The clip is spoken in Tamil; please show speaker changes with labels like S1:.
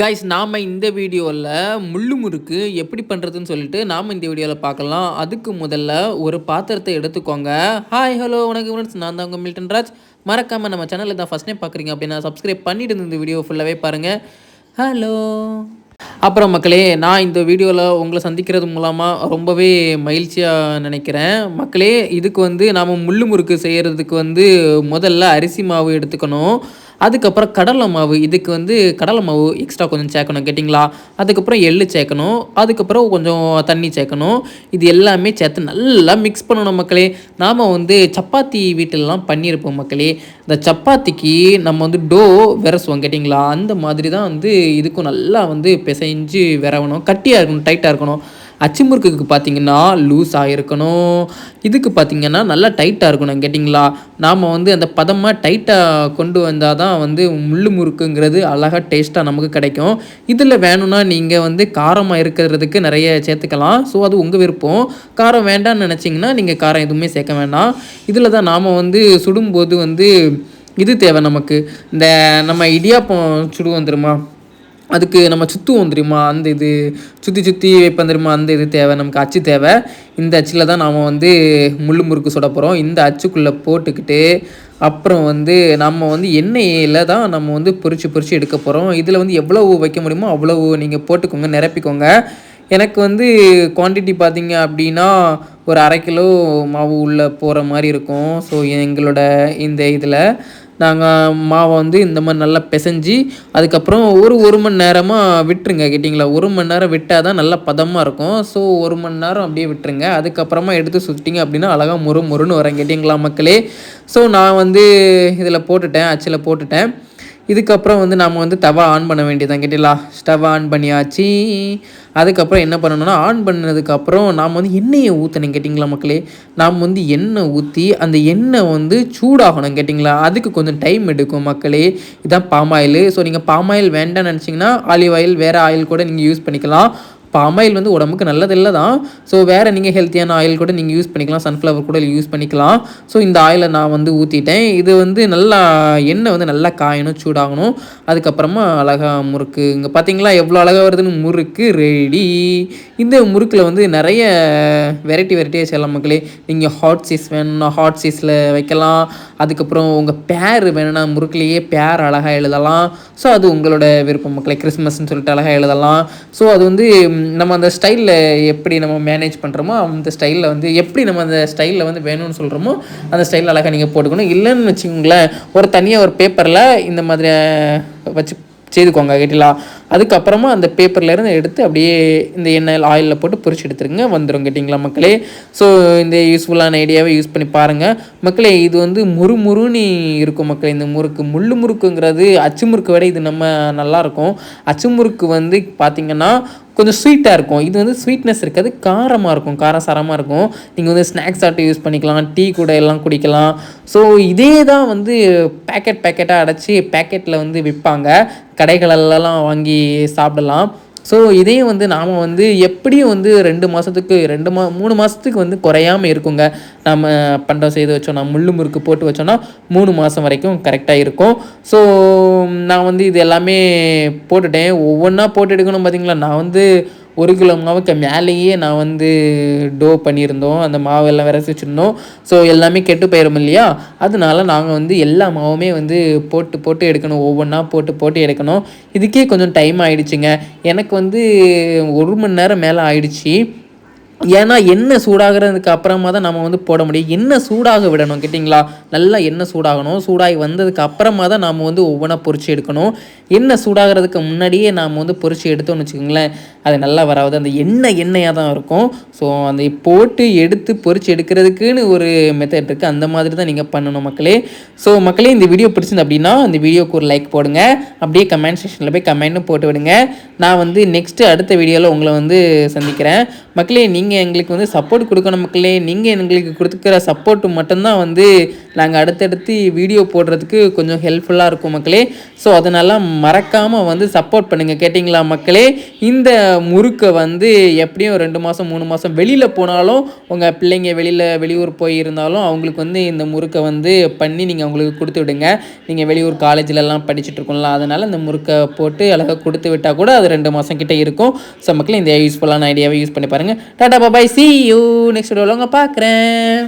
S1: கைஸ் நாம் இந்த வீடியோவில் முள்ளு முறுக்கு எப்படி பண்ணுறதுன்னு சொல்லிட்டு நாம் இந்த வீடியோவில் பார்க்கலாம். அதுக்கு முதல்ல ஒரு பாத்திரத்தை எடுத்துக்கோங்க. ஹாய் ஹலோ உனக்கு ஃப்ரெண்ட்ஸ் நான் தான் உங்கள் மில்டன் ராஜ். மறக்காமல் நம்ம சேனலில் தான் ஃபஸ்ட் டைம் பார்க்குறீங்க அப்படின்னா சப்ஸ்கிரைப் பண்ணிட்டு இந்த வீடியோ ஃபுல்லாகவே பாருங்கள் ஹலோ அப்புறம் மக்களே நான் இந்த வீடியோவில் உங்களை சந்திக்கிறது மூலமாக ரொம்பவே மகிழ்ச்சியாக நினைக்கிறேன். மக்களே இதுக்கு வந்து நாம் முள்ளு முறுக்கு செய்கிறதுக்கு வந்து முதல்ல அரிசி மாவு எடுத்துக்கணும். அதுக்கப்புறம் கடலை மாவு இதுக்கு வந்து கடலை மாவு எக்ஸ்ட்ரா கொஞ்சம் சேர்க்கணும் கேட்டிங்களா? அதுக்கப்புறம் எள்ளு சேர்க்கணும் அதுக்கப்புறம் கொஞ்சம் தண்ணி சேர்க்கணும். இது எல்லாமே சேர்த்து நல்லா மிக்ஸ் பண்ணணும் மக்களே. நாம் வந்து சப்பாத்தி வீட்டிலலாம் பண்ணியிருப்போம் மக்களே. இந்த சப்பாத்திக்கு நம்ம வந்து டோ விரசுவோம் கேட்டிங்களா? அந்த மாதிரி தான் வந்து இதுக்கும் நல்லா வந்து பிசைஞ்சு விரவணும். கட்டியாக இருக்கணும் டைட்டாக இருக்கணும். அச்சுமுறுக்குக்கு பார்த்தீங்கன்னா லூஸாக இருக்கணும் இதுக்கு பார்த்தீங்கன்னா நல்லா டைட்டாக இருக்கணும் கேட்டிங்களா? நாம் வந்து அந்த பதமாக டைட்டாக கொண்டு வந்தால் தான் வந்து முள்ளு முறுக்குங்கிறது அழகாக டேஸ்ட்டாக நமக்கு கிடைக்கும். இதில் வேணும்னா நீங்கள் வந்து காரமாக இருக்கிறதுக்கு நிறைய சேர்த்துக்கலாம். ஸோ அது உங்கள் விருப்பம். காரம் வேண்டாம்னு நினச்சிங்கன்னா நீங்கள் காரம் எதுவுமே சேர்க்க வேண்டாம் இதில் தான் நாம் வந்து சுடும்போது வந்து இது தேவை நமக்கு. இந்த நம்ம இடியாப்பம் சுடுவோம் தெரியுமா? அதுக்கு நம்ம சுற்றுவோம் தெரியுமா? அந்த இது சுற்றி சுற்றி வைப்போம் தெரியுமா? அந்த இது தேவை நமக்கு அச்சு தேவை. இந்த அச்சில் தான் நாம் வந்து முள்ளு முறுக்கு சுட போகிறோம் இந்த அச்சுக்குள்ளே போட்டுக்கிட்டு அப்புறம் வந்து நம்ம வந்து எண்ணெயில் தான் நம்ம வந்து பொறிச்சு பொறிச்சு எடுக்க போகிறோம் இதில் வந்து எவ்வளவு வைக்க முடியுமோ அவ்வளவு நீங்கள் போட்டுக்கோங்க நிரப்பிக்கோங்க. எனக்கு வந்து குவான்டிட்டி பார்த்தீங்க அப்படின்னா ஒரு அரை கிலோ மாவு உள்ளே போகிற மாதிரி இருக்கும். ஸோ எங்களோட இந்த இதில் நாங்கள் மாவை வந்து இந்த மாதிரி நல்லா பிசைஞ்சு அதுக்கப்புறம் ஒரு ஒரு மணி நேரமாக விட்டுருங்க கேட்டிங்களா? ஒரு மணி நேரம் விட்டால் தான் நல்லா பதமாக இருக்கும். ஸோ ஒரு மணி நேரம் அப்படியே விட்டுருங்க. அதுக்கப்புறமா எடுத்து சுட்டிங்க அப்படின்னா அழகாக முறு முறுன்னு வரேன் கேட்டிங்களா மக்களே? ஸோ நான் வந்து இதில் போட்டுட்டேன் அச்சில் போட்டுட்டேன். இதுக்கப்புறம் வந்து நாம் வந்து தவா ஆன் பண்ண வேண்டியதான் கேட்டிங்களா? ஸ்டவ் ஆன் பண்ணியாச்சு. அதுக்கப்புறம் என்ன பண்ணணும்னா ஆன் பண்ணதுக்கப்புறம் நாம் வந்து எண்ணெயை ஊற்றணும் கேட்டிங்களா மக்களே? நாம் வந்து எண்ணெய் ஊற்றி அந்த எண்ணெய் வந்து சூடாகணும் கேட்டிங்களா? அதுக்கு கொஞ்சம் டைம் எடுக்கும் மக்களே. இதான் பாம் ஆயில் ஸோ நீங்கள் பாம் ஆயில் வேண்டாம்னு நினச்சிங்கன்னா ஆலிவ் ஆயில் வேறு ஆயில் கூட நீங்கள் யூஸ் பண்ணிக்கலாம். இப்போ ஆயில் வந்து உடம்புக்கு நல்லதில்லை தான். ஸோ வேறு நீங்கள் ஹெல்த்தியான ஆயில் கூட நீங்கள் யூஸ் பண்ணிக்கலாம். சன்ஃப்ளவர் கூட யூஸ் பண்ணிக்கலாம். ஸோ இந்த ஆயிலை நான் வந்து ஊற்றிட்டேன் இது வந்து நல்லா எண்ணெய் வந்து நல்லா காயணும் சூடாகணும். அதுக்கப்புறமா அழகாக முறுக்கு. இங்கே பார்த்தீங்களா எவ்வளோ அழகாக வருதுன்னு? முறுக்கு ரெடி இந்த முறுக்கில் வந்து நிறைய வெரைட்டி வெரைட்டியாக செய்யலாம் மக்களே. நீங்கள் ஹாட் சீஸ் வேணும்னா ஹாட் சீஸில் வைக்கலாம். அதுக்கப்புறம் உங்கள் பேர் வேணும்னா முறுக்குலேயே பேர் அழகாக எழுதலாம். ஸோ அது உங்களோட விருப்பம் மக்களே. கிறிஸ்மஸ்ன்னு சொல்லிட்டு அழகாக எழுதலாம். ஸோ அது வந்து நம்ம அந்த ஸ்டைலில் எப்படி நம்ம மேனேஜ் பண்ணுறோமோ அந்த ஸ்டைலில் வந்து எப்படி நம்ம அந்த ஸ்டைலில் வந்து வேணும்னு சொல்கிறோமோ அந்த ஸ்டைலில் அழகாக நீங்கள் போட்டுக்கணும். இல்லைன்னு வச்சுக்கோங்களேன் ஒரு தனியாக ஒரு பேப்பரில் இந்த மாதிரி வச்சு செய்துக்கோங்க கேட்டிங்களா? அதுக்கப்புறமா அந்த பேப்பர்லேருந்து எடுத்து அப்படியே இந்த எண்ணெயில் ஆயிலில் போட்டு பொறிச்சு எடுத்துருங்க வந்துடும் கேட்டிங்களா மக்களே? ஸோ இந்த யூஸ்ஃபுல்லான ஐடியாவை யூஸ் பண்ணி பாருங்கள் மக்களே இது வந்து முறு முறுன்னு இருக்கும் மக்களே. இந்த முறுக்கு முள்ளு முறுக்குங்கிறது அச்சு முறுக்கு விட இது நம்ம நல்லாயிருக்கும் அச்சு முறுக்கு வந்து பார்த்திங்கன்னா கொஞ்சம் ஸ்வீட்டாக இருக்கும். இது வந்து ஸ்வீட்னஸ் இருக்காது காரமாக இருக்கும் காரம் சாரமாக இருக்கும். நீங்கள் வந்து ஸ்நாக்ஸ் ஆட்டம் யூஸ் பண்ணிக்கலாம் டீ கூட எல்லாம் குடிக்கலாம். ஸோ இதே தான் வந்து பேக்கெட் பேக்கெட்டாக அடைச்சி பேக்கெட்டில் வந்து விற்பாங்க கடைகளெல்லாம் வாங்கி சாப்பிடலாம். ஸோ இதையும் வந்து நாம் வந்து எப்படியும் வந்து ரெண்டு மாதத்துக்கு ரெண்டு மா மூணு மாதத்துக்கு வந்து குறையாமல் இருக்குங்க. நம்ம பண்டம் செய்து வச்சோம்னா முள்ளு முறுக்கு போட்டு வச்சோன்னா மூணு மாதம் வரைக்கும் கரெக்டாக இருக்கும். ஸோ நான் வந்து இது எல்லாமே போட்டுட்டேன். ஒவ்வொன்றா போட்டு எடுக்கணும் பார்த்தீங்களா நான் வந்து ஒரு கிலோ மாவுக்கு மேலேயே நான் வந்து டோ பண்ணியிருந்தோம். அந்த மாவு எல்லாம் விரசி வச்சுருந்தோம். ஸோ எல்லாமே கெட்டு போயிடும் இல்லையா? அதனால நாங்கள் வந்து எல்லா மாவுமே வந்து போட்டு போட்டு எடுக்கணும். ஒவ்வொன்றா போட்டு போட்டு எடுக்கணும். இதுக்கே கொஞ்சம் டைம் ஆகிடுச்சிங்க எனக்கு வந்து ஒரு மணி நேரம் மேலே ஆயிடுச்சு. ஏன்னா எண்ணெய் சூடாகிறதுக்கு அப்புறமா தான் நம்ம வந்து போட முடியும். எண்ணெய் சூடாக விடணும் கேட்டிங்களா? நல்லா எண்ணெய் சூடாகணும்? சூடாகி வந்ததுக்கு அப்புறமா தான் நாம் வந்து ஒவ்வொன்றா பொறிச்சு எடுக்கணும். எண்ணெய் சூடாகிறதுக்கு முன்னாடியே நாம் வந்து பொறிச்சு எடுத்தோம்னு வச்சுக்கோங்களேன் அது நல்லா வராது. அந்த எண்ணெய் எண்ணெயாக தான் இருக்கும். ஸோ அந்த போட்டு எடுத்து பொறிச்சு எடுக்கிறதுக்குன்னு ஒரு மெத்தட் இருக்குது அந்த மாதிரி தான் நீங்கள் பண்ணணும் மக்களே. ஸோ மக்களே இந்த வீடியோ பிடிச்சிருந்து அப்படின்னா அந்த வீடியோக்கு ஒரு லைக் போடுங்க. அப்படியே கமெண்ட் செக்ஷனில் போய் கமெண்ட்டும் போட்டு விடுங்க. நான் வந்து நெக்ஸ்ட்டு அடுத்த வீடியோவில் உங்களை வந்து சந்திக்கிறேன். மக்களே நீங்கள் நீங்கள் எங்களுக்கு வந்து சப்போர்ட் கொடுக்கணும் மக்களே. நீங்கள் எங்களுக்கு கொடுத்துக்கிற சப்போர்ட் மட்டும்தான் வந்து நாங்கள் அடுத்தடுத்து வீடியோ போடுறதுக்கு கொஞ்சம் ஹெல்ப்ஃபுல்லாக இருக்கும் மக்களே. ஸோ அதனால் மறக்காமல் வந்து சப்போர்ட் பண்ணுங்கள் கேட்டிங்களா மக்களே? இந்த முறுக்கை வந்து எப்படியும் ரெண்டு மாதம் மூணு மாதம் வெளியில் போனாலும் உங்கள் பிள்ளைங்க வெளியில் வெளியூர் போய் இருந்தாலும் அவங்களுக்கு வந்து இந்த முறுக்கை வந்து பண்ணி நீங்கள் அவங்களுக்கு கொடுத்து விடுங்க. நீங்கள் வெளியூர் காலேஜிலலாம் படிச்சுட்டு இருக்கோம்ல அதனால் இந்த முறுக்கை போட்டு அழகாக கொடுத்து விட்டால் கூட அது ரெண்டு மாதம் கிட்டே இருக்கும். ஸோ மக்களே இந்த யூஸ்ஃபுல்லான ஐடியாவை யூஸ் பண்ணி பாருங்கள் tata! Tata bye bye see you next வீடியோவில் உங்கள் பார்க்குறேன்